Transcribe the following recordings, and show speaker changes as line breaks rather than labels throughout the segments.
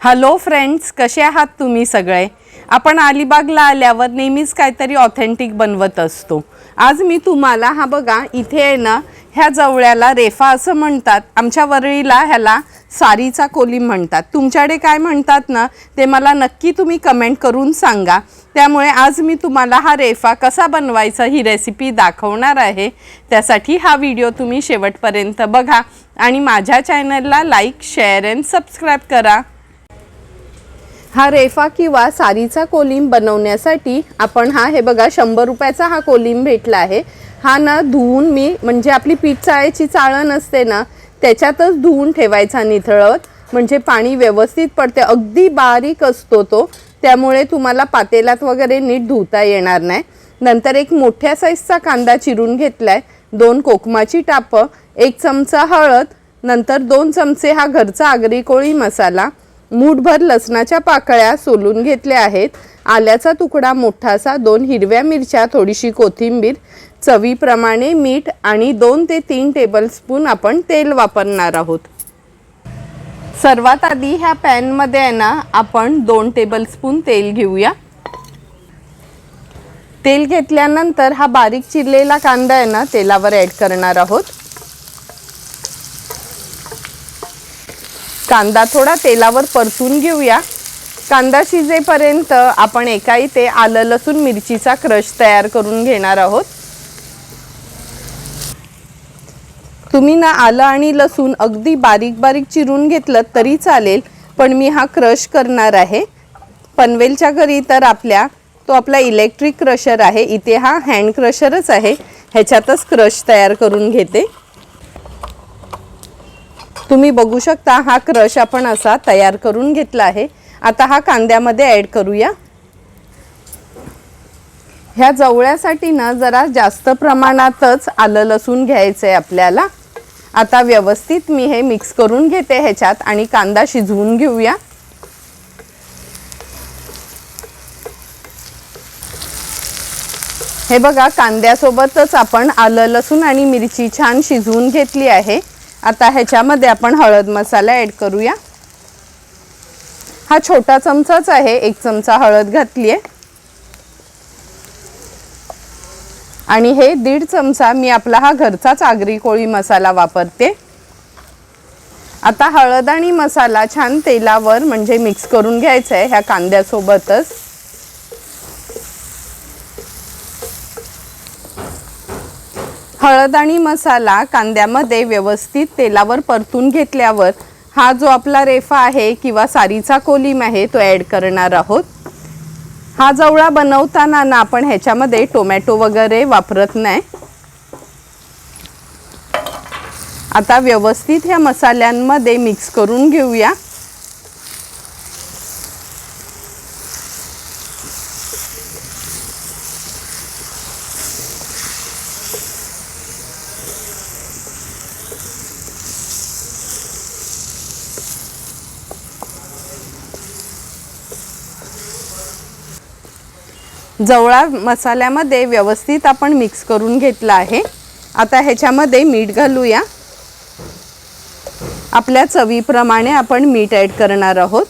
Hello friends कसे आहात तुम्ही सगळे? आपण अलिबागला आल्यावर नेहमीच काहीतरी ऑथेंटिक बनवत असतो. आज मी तुम्हाला हा बघा इथे आहे ना ह्या जवळ्याला रेफा असं म्हणतात. आमच्या वरळीला ह्याला सारीचा कोलीम म्हणतात. तुमच्याकडे काय म्हणतात ना ते मला नक्की तुम्ही कमेंट करून सांगा. त्यामुळे आज मी तुम्हाला हा रेफा कसा बनवायचा ही रेसिपी दाखवणार आहे. त्यासाठी हा व्हिडिओ तुम्ही शेवटपर्यंत बघा. आणि माझ्या चॅनलला लाईक शेअर अँड सबस्क्राईब करा. हा रेफा किंवा सारीचा कोलिम बनवण्यासाठी आपण हा हे बघा शंभर रुपयाचा हा कोलिम भेटला आहे. हा ना धुवून मी म्हणजे आपली पीठ चाळायची चाळण असते ना त्याच्यातच धुवून ठेवायचा निथळत. म्हणजे पाणी व्यवस्थित पडते अगदी बारीक असतो तो. त्यामुळे तुम्हाला पातेलात वगैरे नीट धुता येणार नाही. नंतर एक मोठ्या साईजचा कांदा चिरून घेतलाय. दोन कोकमाची टापं एक चमचा हळद नंतर दोन चमचे हा घरचा आगरी कोळी मसाला. मूठभर लसणाच्या पाकळ्या सोलून घेतल्या आहेत. आल्याचा तुकडा मोठासा दोन हिरव्या मिरच्या थोडीशी कोथिंबीर चवीप्रमाणे मीठ आणि दोन ते तीन टेबलस्पून आपण तेल वापरणार आहोत. सर्वात आधी ह्या पॅनमध्ये आहे ना आपण दोन टेबलस्पून तेल घेऊया. तेल घेतल्यानंतर हा बारीक चिरलेला कांदा आहे ना तेलावर ॲड करणार आहोत. कांदा थोडा तेलावर परतून घेऊया. कांदा शिजेपर्यंत आपण एका इथे आलं लसूण मिरचीचा क्रश तयार करून घेणार आहोत. तुम्ही ना आलं आणि लसूण अगदी बारीक बारीक चिरून घेतलं तरी चालेल पण मी हा क्रश करणार आहे. पनवेलच्या घरी तर आपल्या तो आपला इलेक्ट्रिक क्रशर आहे. इथे हा हँड क्रशरच आहे. ह्याच्यातच क्रश तयार करून घेते. तुम्ही बघू शकता हा क्रश आपण असा तयार करून घेतला आहे. आता हा कांद्यामध्ये ॲड करूया. ह्या जवळ्यासाठी ना जरा जास्त प्रमाणातच आलं लसूण घ्यायचं आहे आपल्याला. आता व्यवस्थित मी हे मिक्स करून घेते ह्याच्यात आणि कांदा शिजवून घेऊया. हे बघा कांद्यासोबतच आपण आलं लसूण आणि मिरची छान शिजवून घेतली आहे. आता ह्याच्यामध्ये आपण हळद मसाला ॲड करूया. हा छोटा चमचाच आहे एक चमचा हळद घातली आहे आणि हे दीड चमचा मी आपला हा घरचाच आगरी कोळी मसाला वापरते. आता हळद आणि मसाला छान तेलावर म्हणजे मिक्स करून घ्यायचा आहे ह्या कांद्यासोबतच. हळद आणि मसाला कांद्यामध्ये व्यवस्थित तेलावर परतून घेतल्यावर हा जो आपला रेफा आहे किंवा सारीचा कोलिम आहे तो ॲड करणार आहोत. हा जवळा बनवताना ना आपण ह्याच्यामध्ये टोमॅटो वगैरे वापरत नाही. आता व्यवस्थित ह्या मसाल्यांमध्ये मिक्स करून घेऊया. जवळा मसाल्यामध्ये व्यवस्थित आपण मिक्स करून घेतला आहे. आता ह्याच्यामध्ये मीठ घालूया. आपल्या चवीप्रमाणे आपण मीठ ॲड करणार आहोत.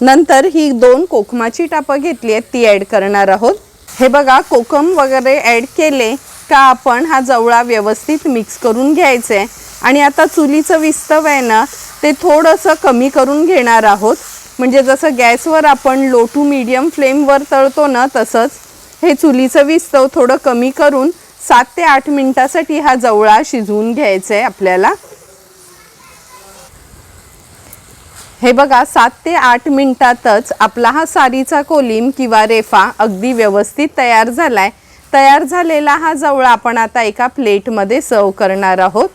नंतर ही दोन कोकमाची टापं घेतली आहेत ती ॲड करणार आहोत. हे बघा कोकम वगैरे ॲड केले का आपण हा जवळा व्यवस्थित मिक्स करून घ्यायचे आहे आणि आता चुलीचं विस्तव आहे ना ते थोडंसं कमी करून घेणार आहोत. म्हणजे जसं गॅसवर आपण लो टू मीडियम फ्लेमवर तळतो ना तसंच हे चुलीचं विस्तव थोडं कमी करून सात ते आठ मिनटासाठी हा जवळा शिजवून घ्यायचा आहे आपल्याला. हे बघा सात ते आठ मिनिटातच आपला हा सारीचा कोलीम किंवा रेफा अगदी व्यवस्थित तयार झाला आहे तयार झालेला हा जवळा आपण आता एका प्लेटमध्ये सर्व करणार आहोत.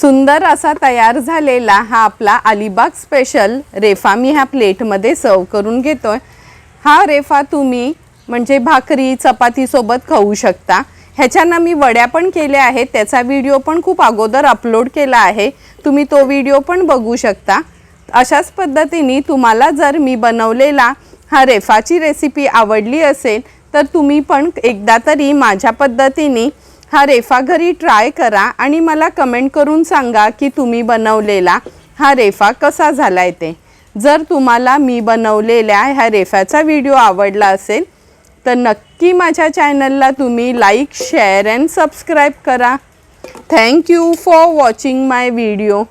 सुंदर असा तयार झालेला हा आपला अलिबाग स्पेशल रेफा मी ह्या प्लेटमध्ये सर्व करून घेतो आहे हा रेफा तुम्ही म्हणजे भाकरी चपातीसोबत खाऊ शकता. ह्याच्यानं मी वड्या पण केल्या आहेत त्याचा व्हिडिओ पण खूप अगोदर अपलोड केला आहे. तुम्ही तो व्हिडिओ पण बघू शकता. अशाच पद्धतीने तुम्हाला जर मी बनवलेला हा रेफाची रेसिपी आवडली असेल तर तुम्ही पण एकदा तरी माझ्या पद्धतीने हा रेफा घरी ट्राय करा आणि मला कमेंट करून सांगा की तुम्ही बनवलेला हा रेफा कसा झाला आहे ते. जर तुम्हाला मी बनवलेल्या ह्या रेफ्याचा व्हिडिओ आवडला असेल तर नक्की माझ्या चॅनलला तुम्ही लाईक शेअर अँड सबस्क्राईब करा. Thank you for watching my video.